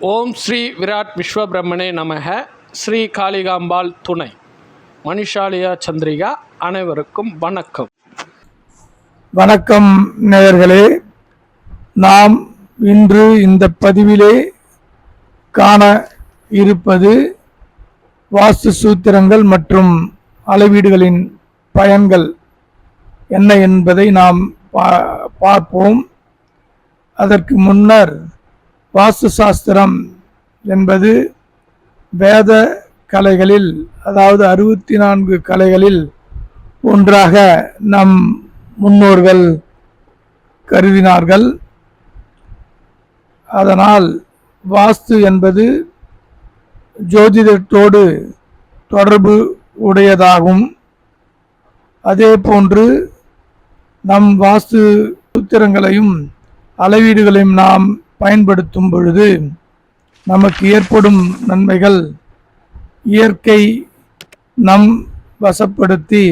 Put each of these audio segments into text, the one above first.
ஓம் ஸ்ரீ விராட் விஸ்வபிரம்மனே நமக. ஸ்ரீ காளிகாம்பாள் துணை. மணிஷாலியா சந்திரிகா அனைவருக்கும் வணக்கம். வணக்கம் நேயர்களே. நாம் இன்று இந்த பதிவிலே காண இருப்பது வாஸ்து சூத்திரங்கள் மற்றும் அளவீடுகளின் பயன்கள் என்ன என்பதை நாம் பா- பார்ப்போம். அதற்கு முன்னர் வாஸ்து சாஸ்திரம் என்பது வேத கலைகளில் அதாவது அறுபத்தி நான்கு கலைகளில் ஒன்றாக நம் முன்னோர்கள் கருதினார்கள். அதனால் வாஸ்து என்பது ஜோதிடத்தோடு தொடர்பு உடையதாகும். அதே போன்று நம் வாஸ்து சூத்திரங்களையும் அளவீடுகளையும் நாம் பயன்படுத்தும் பொழுது நமக்கு ஏற்படும் நன்மைகள் இயற்கை நம் வசப்படுத்தி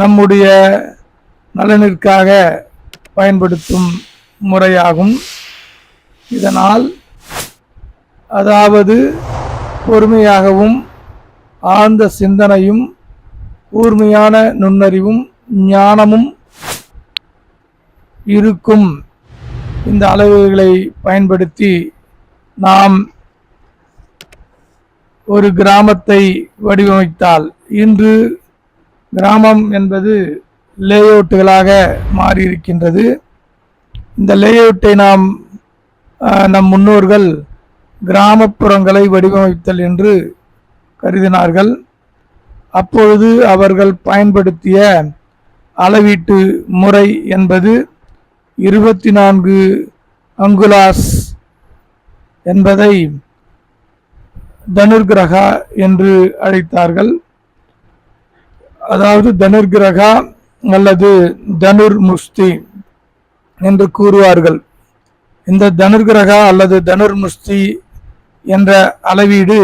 நம்முடைய நலனிற்காக பயன்படுத்தும் முறையாகும். இதனால் அதாவது பொறுமையாகவும் ஆழ்ந்த சிந்தனையும் கூர்மையான நுண்ணறிவும் ஞானமும் இருக்கும். இந்த அளவுகளை பயன்படுத்தி நாம் ஒரு கிராமத்தை வடிவமைத்தால் இன்று கிராமம் என்பது லேஅவுட்டுகளாக மாறியிருக்கின்றது. இந்த லேஅவுட்டை நாம் நம் முன்னோர்கள் கிராமப்புறங்களை வடிவமைத்தல் என்று கருதினார்கள். அப்பொழுது அவர்கள் பயன்படுத்திய அளவீட்டு முறை என்பது இருபத்தி நான்கு அங்குலாஸ் என்பதை தனுர்கிரகா என்று அழைத்தார்கள். அதாவது தனுர்கிரகா அல்லது தனுர் முஸ்தி என்று கூறுவார்கள். இந்த தனுர்கிரகா அல்லது தனுர் முஸ்தி என்ற அளவீடு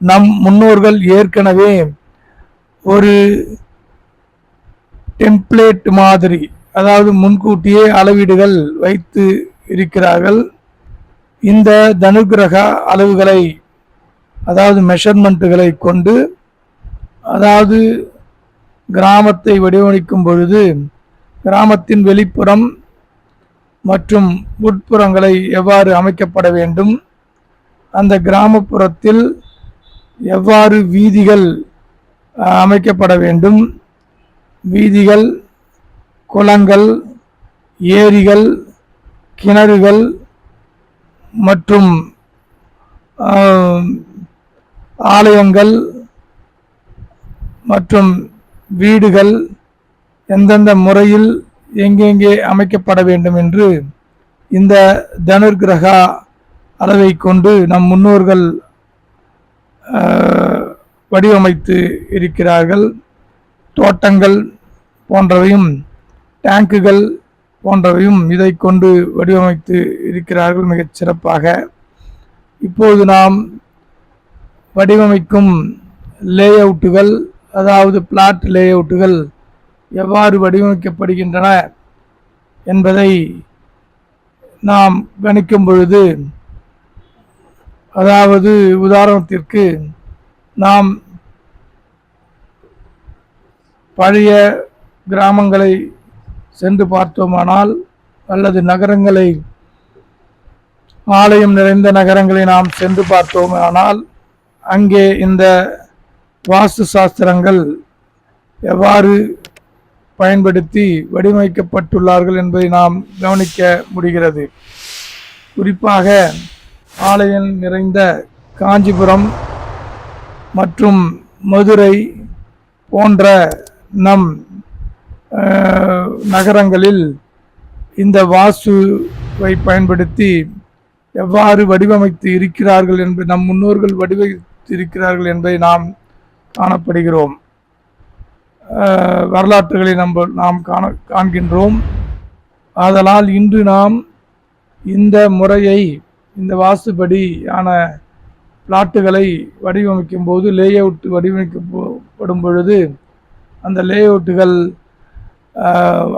நம் முன்னோர்கள் ஏற்கனவே ஒரு டெம்ப்ளேட் மாதிரி அதாவது முன்கூட்டியே அளவீடுகள் வைத்து இருக்கிறார்கள். இந்த தனுகிரக அளவுகளை அதாவது மெஷர்மெண்ட்டுகளை கொண்டு அதாவது கிராமத்தை வடிவமைக்கும் பொழுது கிராமத்தின் வெளிப்புறம் மற்றும் உட்புறங்களை எவ்வாறு அமைக்கப்பட வேண்டும் அந்த கிராமப்புறத்தில் எவ்வாறு வீதிகள் அமைக்கப்பட வேண்டும் வீதிகள் குளங்கள் ஏரிகள் கிணறுகள் மற்றும் ஆலயங்கள் மற்றும் வீடுகள் எந்தெந்த முறையில் எங்கெங்கே அமைக்கப்பட வேண்டும் என்று இந்த தனுர்கிரகா அளவை கொண்டு நம் முன்னோர்கள் வடிவமைத்து இருக்கிறார்கள். தோட்டங்கள் போன்றவையும் டேங்குகள் போன்றவையும் இதை கொண்டு வடிவமைத்து இருக்கிறார்கள் மிகச் சிறப்பாக. இப்போது நாம் வடிவமைக்கும் லேஅவுட்டுகள் அதாவது பிளாட் லேஅவுட்டுகள் எவ்வாறு வடிவமைக்கப்படுகின்றன என்பதை நாம் கணிக்கும் பொழுது அதாவது உதாரணத்திற்கு நாம் பழைய கிராமங்களை சென்று பார்த்தோமானால் அல்லது நகரங்களை ஆலயம் நிறைந்த நகரங்களை நாம் சென்று பார்த்தோமானால் அங்கே இந்த வாஸ்து சாஸ்திரங்கள் எவ்வாறு பயன்படுத்தி வடிவமைக்கப்பட்டுள்ளார்கள் என்பதை நாம் கவனிக்க முடிகிறது. குறிப்பாக ஆலயம் நிறைந்த காஞ்சிபுரம் மற்றும் மதுரை போன்ற நம் நகரங்களில் இந்த வாஸ்துவை பயன்படுத்தி எவ்வாறு வடிவமைத்து இருக்கிறார்கள் என்று நம் முன்னோர்கள் வடிவமைத்து இருக்கிறார்கள் என்பதை நாம் காணப்படுகிறோம். வரலாற்றுகளை நம்ம நாம் காண காண்கின்றோம். ஆதலால் இன்று நாம் இந்த முறையை இந்த வாஸ்துபடியான பிளாட்டுகளை வடிவமைக்கும் போது லேஅவுட் வடிவமைக்கப்படும் பொழுது அந்த லேஅவுட்டுகள்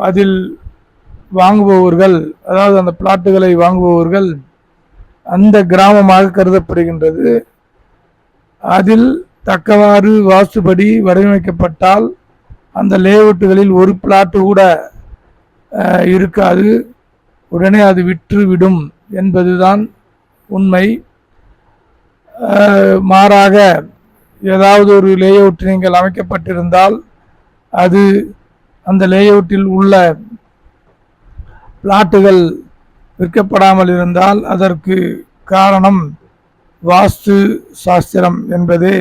அதில் வாங்குபவர்கள் அதாவது அந்த பிளாட்டுகளை வாங்குபவர்கள் அந்த கிராமமாக கருதப்படுகின்றது. அதில் தக்கவாறு வாஸ்துபடி வடிவமைக்கப்பட்டால் அந்த லேஅவுட்டுகளில் ஒரு பிளாட்டு கூட இருக்காது. உடனே அது விற்றுவிடும் என்பதுதான் உண்மை. மாறாக ஏதாவது ஒரு லேஅவுட் நீங்கள் அமைக்கப்பட்டிருந்தால் அது அந்த லேஅவுட்டில் உள்ள பிளாட்டுகள் விற்கப்படாமல் இருந்தால் அதற்கு காரணம் வாஸ்து சாஸ்திரம் என்பதே.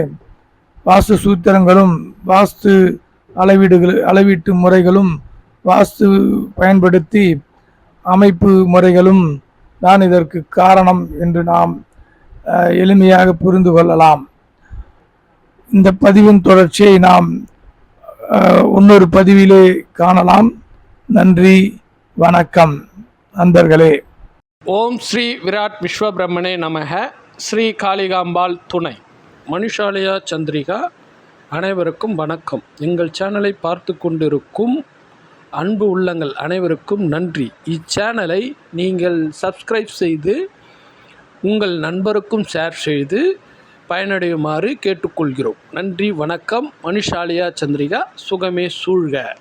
வாஸ்து சூத்திரங்களும் வாஸ்து அளவீடுகள் அளவீட்டு முறைகளும் வாஸ்து பயன்படுத்தி அமைப்பு முறைகளும் தான் இதற்கு காரணம் என்று நாம் எளிமையாக புரிந்து கொள்ளலாம். இந்த பதிவின் தொடர்ச்சியை நாம் இன்னொரு பதிவிலே காணலாம். நன்றி வணக்கம். நண்பர்களே. ஓம் ஸ்ரீ விராட் விஸ்வபிரம்மணே நமக. ஸ்ரீ காளிகாம்பாள் துணை. மனுஷாலயா சந்திரிகா அனைவருக்கும் வணக்கம். எங்கள் சேனலை பார்த்து கொண்டிருக்கும் அன்பு உள்ளங்கள் அனைவருக்கும் நன்றி. இச்சேனலை நீங்கள் சப்ஸ்கிரைப் செய்து உங்கள் நண்பருக்கும் ஷேர் செய்து பயனடையுமாறு கேட்டுக்கொள்கிறோம். நன்றி வணக்கம். மனுஷாலயா சந்திரிகா சுகமே சூழ்க.